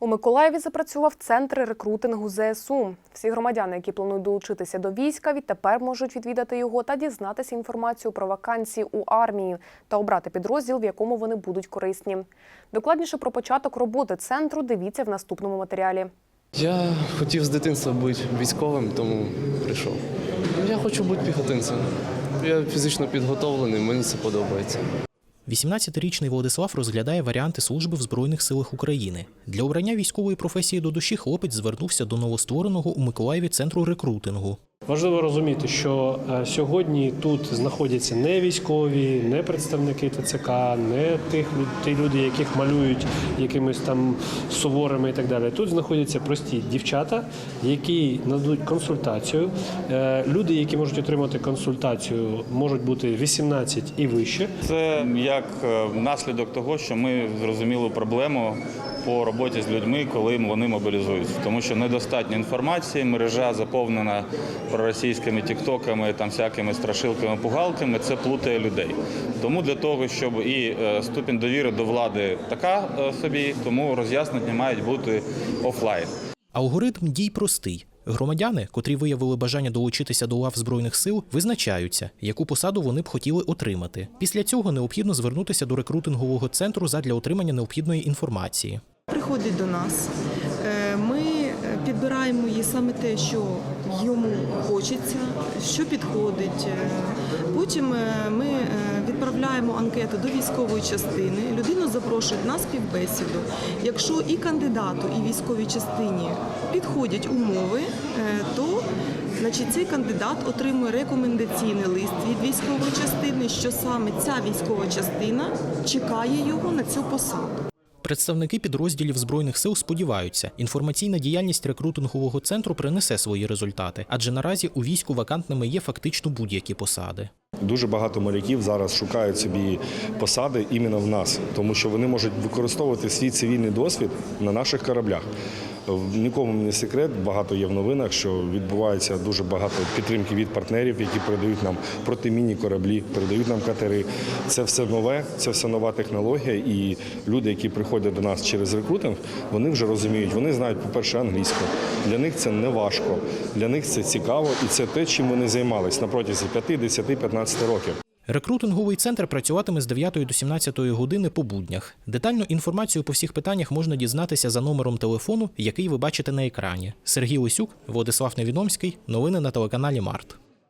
У Миколаєві запрацював центр рекрутингу ЗСУ. Всі громадяни, які планують долучитися до війська, відтепер можуть відвідати його та дізнатися інформацію про вакансії у армії та обрати підрозділ, в якому вони будуть корисні. Докладніше про початок роботи центру дивіться в наступному матеріалі. Я хотів з дитинства бути військовим, тому прийшов. Я хочу бути піхотинцем. Я фізично підготовлений, мені це подобається. 18-річний Владислав розглядає варіанти служби в Збройних силах України. Для обрання військової професії до душі хлопець звернувся до новоствореного у Миколаєві центру рекрутингу. Важливо розуміти, що е, сьогодні тут знаходяться не військові, не представники ТЦК, не тих ті люди, яких малюють якимись там суворими і так далі. Тут знаходяться прості дівчата, які нададуть консультацію. Е, Люди, які можуть отримати консультацію, можуть бути 18 і вище. Це як е, наслідок того, що ми зрозуміли проблему по роботі з людьми, коли вони мобілізуються. Тому що недостатньо інформації, мережа заповнена проросійськими тіктоками, там всякими страшилками, пугалками. Це плутає людей. Тому для того, щоб і е, ступінь довіри до влади така е, собі, тому роз'яснення мають бути офлайн. Алгоритм дій простий. Громадяни, котрі виявили бажання долучитися до лав збройних сил, визначаються, яку посаду вони б хотіли отримати. Після цього необхідно звернутися до рекрутингового центру задля отримання необхідної інформації. Приходить до нас. Е, Ми підбираємо їй саме те, що йому хочеться, що підходить. Е, Потім е, ми відправляємо анкету до військової частини. Людину запрошують на співбесіду. Якщо і кандидату, і військовій частині підходять умови, то Значить, цей кандидат отримує рекомендаційний лист від військової частини, що саме ця військова частина чекає його на цю посаду. Представники підрозділів збройних сил сподіваються, інформаційна діяльність рекрутингового центру принесе свої результати, адже наразі у війську вакантними є фактично будь-які посади. Дуже багато моряків зараз шукають собі посади іменно в нас, тому що вони можуть використовувати свій цивільний досвід на наших кораблях. Нікому не секрет, багато є в новинах, що відбувається дуже багато підтримки від партнерів, які передають нам протимінні кораблі, передають нам катери. Це все нове, це все нова технологія. І люди, які приходять до нас через рекрутинг, вони вже розуміють, вони знають, по-перше, англійську. Для них це не важко, для них це цікаво, і це те, чим вони займались на протязі 5, 10, 15 років. Рекрутинговий центр працюватиме з 9 до 17 години по буднях. Детальну інформацію по всіх питаннях можна дізнатися за номером телефону, який ви бачите на екрані. Сергій Лисюк, Владислав Невідомський. Новини на телеканалі Март.